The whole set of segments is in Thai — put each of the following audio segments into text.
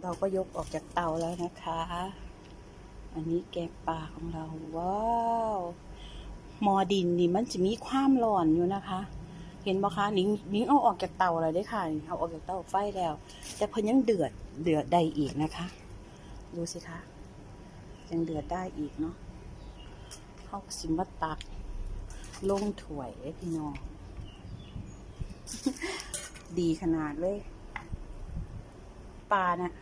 เราก็ยกออกจากเตาแล้วนะคะ อันนี้แกงป่าของเรา ว้าวมอดินนี่มันจะมีความร้อนอยู่นะคะ เห็นบ่คะนิ้งนิ้งเอาออกจากเตาเลยได้ค่ะเอาออกจากเตาไฟแล้ว แต่เพิ่นยังเดือดเดือดได้อีกนะคะ ดูสิคะยังเดือดได้อีกเนาะเขาสิมาตักลงถ้วยเอพี่น้องดีขนาดเลย ปลานะ่ะ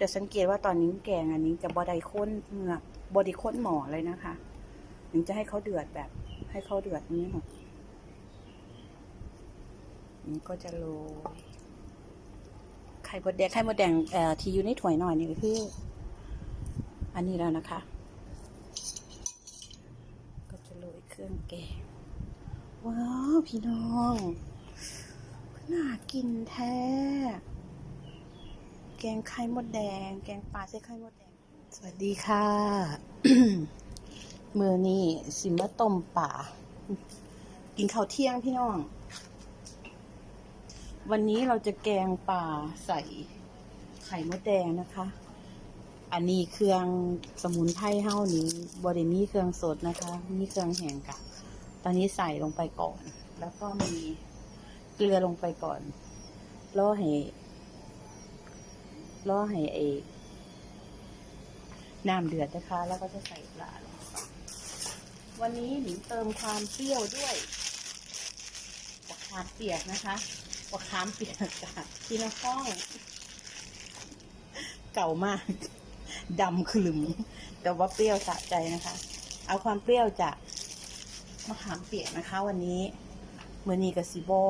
จะสังเกตว่าตอนนี้งแกงอันนี้จะบอดข้นเหมือกบอดีข้นหมอเลยนะคะถึงจะให้เขาเดือดแบบ ให้เขาเดือดนี้หมดนี่ก็จะโรยไข่มดแดงไข่มดแดงเอ่อที่อยู่ในถ้วยหน่อยนี่คือ อันนี้แล้วนะคะ ก็จะโรยเครื่องแกงว้าว พี่น้อง น่ากินแท้ กงไข่มดแดง แกงปลาใส่ไข่มดแดง สวัสดีค่ะมือนี่สิมาต้มป่า กินข้าวเที่ยงพี่น้อง วันนี้เราจะแกงป่าใส่ไข่มดแดงนะคะ อันนี้เครื่องสมุนไพรเฮ้านี้บริมีเครื่องสดนะคะ มีเครื่องแห้งค่ะตอนนี้ใส่ลงไปก่อน แล้วก็มีเกลือลงไปก่อนล่อให้ ล่อให้เอกน้ำเดือดนะคะ แล้วก็จะใส่ปลาลงไปวันนี้หนิงเติมความเปรี้ยวด้วยมะขามเปียกนะคะมะขามเปียกจากที่นครเก่ามากดำขลึมแต่ว่าเปรี้ยวสะใจนะคะ เอาความเปรี้ยวจากมะขามเปียกนะคะ วันนี้เมื่อนี้กับซีบอ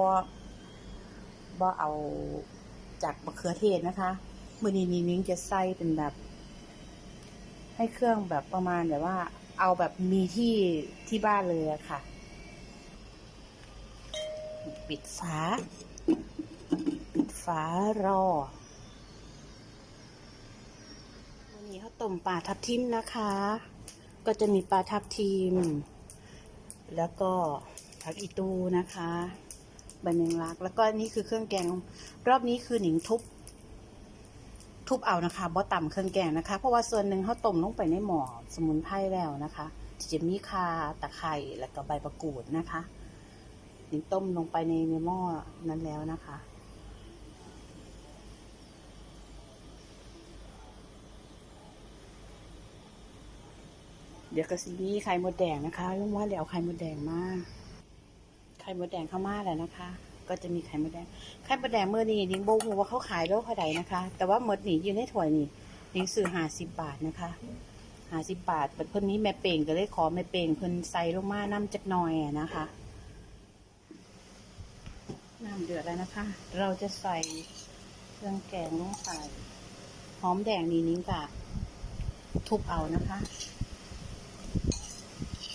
บอเอาจากมะเขือเทศนะคะ มือนี้นินิ้งจะใส่เป็นแบบ ให้เครื่องแบบประมาณแบบว่า เอาแบบมีที่ที่บ้านเลยอะค่ะ ปิดฝาปิดฝารอวันนี้เขาต้มปลาทับทิมนะคะ ก็จะมีปลาทับทิมแล้วก็ผักอีตูนะคะ ใบแมงลัก แล้วก็นี่คือเครื่องแกง รอบนี้คือหนิงทุบ ทุบเอานะคะบ่ต่ำเครื่องแกงนะคะ เพราะว่าส่วนหนึ่งเขาต้มลงไปในหม้อสมุนไพรแล้วนะคะที่จะมีคาตะไคร้แล้วก็ใบมะกรูดนะคะนิงต้มลงไปในในหม้อนั้นแล้วนะคะเดี๋ยวก็สิมีไข่มดแดงนะคะลุงว่าเดี๋ยวเอาไข่มดแดงมา ไข่มดแดงเข้ามาแล้วนะคะ ก็จะมีไข่มดแดง ไข่มดแดงเมื่อนี้นิงโบกว่าเขาขายโลเท่าไหร่นะคะ แต่ว่าหมดนี่อยู่ในถ้วยนี่นิงซื้อห้าสิบบาทนะคะห้าสิบบาทแต่เพิ่นนี้แม่เป่งก็เลยขอแม่เป่งเพิ่นใส่ลงมาน้ำจักหน่อยนะคะน้ำเดือดแล้วนะคะ เราจะใส่เครื่องแกงลงไปหอมแดงนี่นิ้งกะทุบเอานะคะ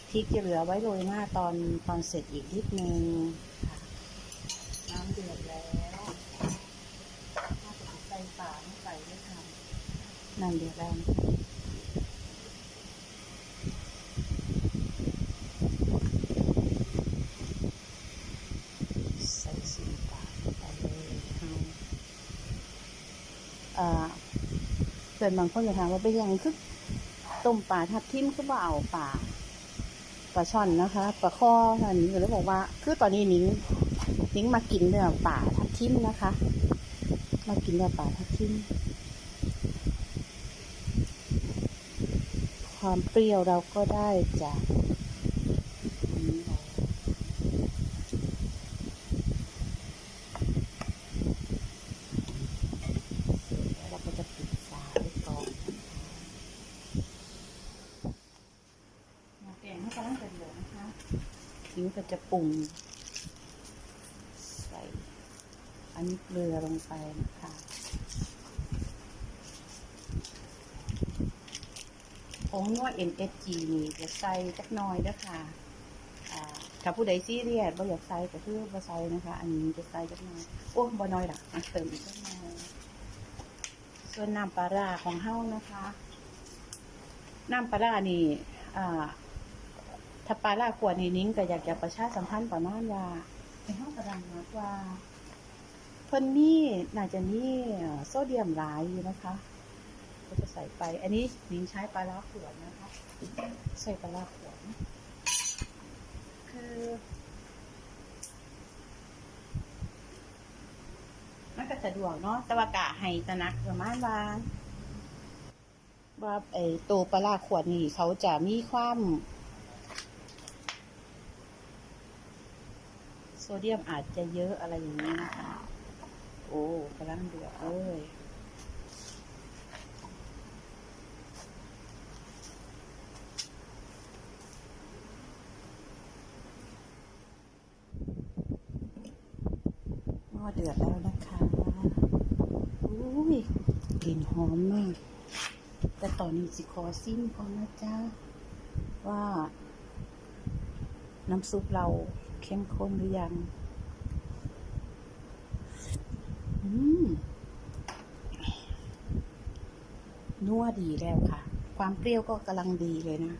พริกจะเหลือไว้โรยหน้าตอนตอนเสร็จอีกนิดนึง เดือดแล้วน่าใส่ฝาไม่ใส่ด้วยค่ะน้ำเดือดแล้วใส่สีฝาไปเลยค่ะอ่าเพื่อนบางคนจะถามว่าเป็นยังคือต้มปลาทับทิมคือว่าเอาปลาปลาช่อนนะคะปลาข้ออันนี้ก็เลยบอกว่า คือตอนนี้นิ้ง งมากินเนื้อป่าทับทิมนะคะ มากินเนื้อป่าทับทิม ความเปรี้ยวเราก็ได้จากอันนี้เราเราก็จะปิดฝาไว้ก่อนนะคะแกงให้กำลังเป็นเหลืองนะคะนิ้งก็จะปรุง ใส่ อันนี้เกลือลงไปนะคะผงนวด NSG นี่จะใส่จักน้อยด้วยค่ะถ้าผู้ใดซีเรียสบ่อยากใส่ก็คือบ่ใส่นะคะ อันนี้จะใส่จักน้อยโอ้บ่น้อยล่ะอะเติมอีกจักน้อยส่วนน้ำปลาร้าของเฮานะคะ น้ำปลาร้านี่ถ้าปลาร้าขวดนี่นิ้งก็อยากจะประชาสัมพันธ์ประมาณว่าในห้องกระดังนักว่า เพิ่นนี่น่าจะนี่โซเดียมหลายอยู่นะคะก็จะใส่ไป อันนี้นิ้งใช้ปลาร้าขวดนะคะ ใส่ปลาร้าขวดคือมันก็สะดวกเนาะแต่ว่ากะให้ตะนักประมาณว่าว่าไอ้ตัวปลาร้าขวดนี่เขาจะมีความโซเดียมอาจจะเยอะอะไรอย่างนี้นะคะ โอ้กำลังเดือดเลยหม้อเดือดแล้วนะคะอุ้ยกลิ่นหอมมาก แต่ตอนนี้สิขอซิมก่อนนะจ๊ะ ว่า น้ำซุปเราเข้มข้นหรือยัง อืม นัวดีแล้วค่ะ ความเปรี้ยวก็กำลังดีเลยนะ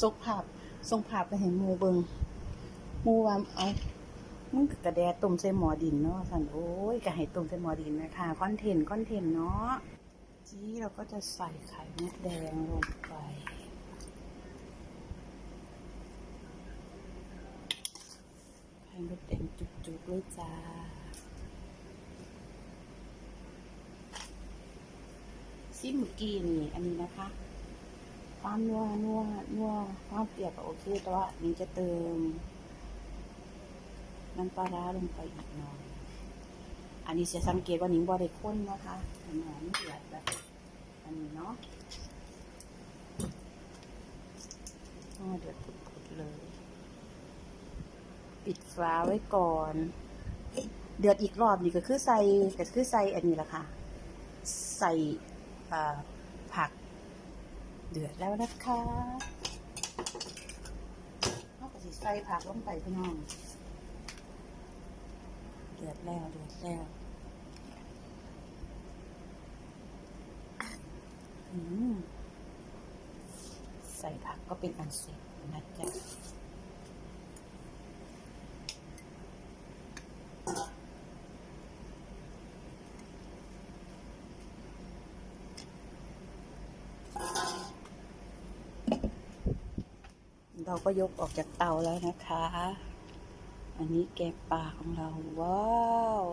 ซกผับทรงผับไปเห็นหมูเบิงหมูวามเอามึงกระแดะต้มใส่หมอดินเนาะสันโอ้ยกระให้ต้มใส่หมอดินนะคะคอนเทนต์คอนเทนต์เนาะทีนี้เราก็จะใส่ไข่มดแดงลงไป ไข่มดแดงจุกๆเลยจ้าซิมกีนี่อันนี้นะคะ ความนัวนัวนัวความเปรียวก็โอเคแต่ว่านี้จะเติมน้ำปลาร้าลงไปอีกหน่อย อันนี้จะสังเกตว่านิ้งบอได้ข้นนะคะหอมเดือดแบบอันนี้เนาะอ๋อเดือดปุดๆเลย ปิดฝาไว้ก่อน เดือดอีกรอบนี่ก็คือใส่ก็คือใส่อันนี้แหละค่ะ ใส่ผัก เดือดแล้วนะคะเอาก็สิใส่ผักลงไปพี่น้อง เดือดแล้วเดือดแล้วใส่ผักก็เป็นอันเสร็จนะจ๊ะ เราก็ยกออกจากเตาแล้วนะคะ อันนี้แกงปลาของเรา ว้าว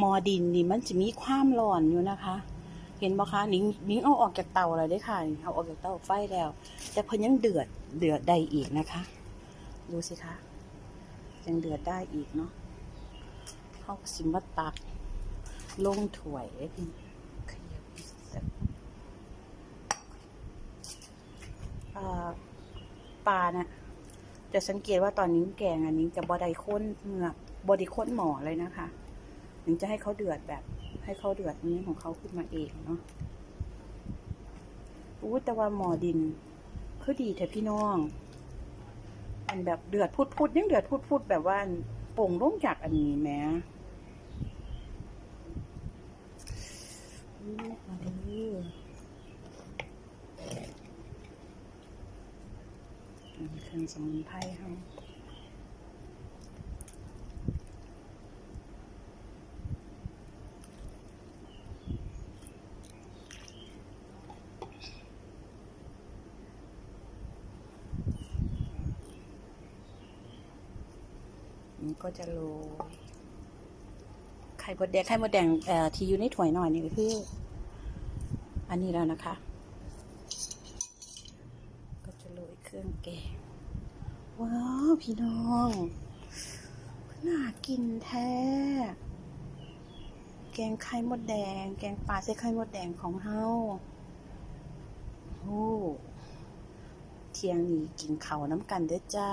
มอดินนี่มันจะมีความร้อนอยู่นะคะ เห็นบ่คะนิ้งนิ้งเอาออกจากเตาแล้วได้ค่ะเอาออกจากเตาไฟแล้ว แต่เพิ่นยังเดือดเดือดได้อีกนะคะ ดูสิคะยังเดือดได้อีกเนาะเขาสิมาตักลงถ้วยขยับสักอ่า ปลานี่ยจะสังเกตว่าตอนนี้แกงอันนี้จะบอไดข้นเหงือกบอดีข้นหมอเลยนะคะถึงจะให้เขาเดือดแบบ ให้เขาเดือดนี้ของเขาขึ้นมาเองเนาะอู้แต่ว่าหมอดินคือดีแท้พี่น้อง อันแบบเดือดพุดพุดๆยังเดือดพุดพุดๆแบบว่าโป่งลงจากอันนี้แม้มาเด้อ อันนี้เครื่อ งสมุนไพรค่ะนี่ก็จะโรยไข่มดแดงไข่มดแดงที่อยู่ในถ้วยหน่อยนี่ก็คือ อันนี้แล้วนะคะ ก็จะโรยเครื่องแกง ว้าว พี่น้องน่ากินแท้ แกงไข่มดแดง แกงปลาใส่ไข่มดแดงของเฮาโอ้เที่ยงนี้กินเขาน้ำกันเด้อจ้า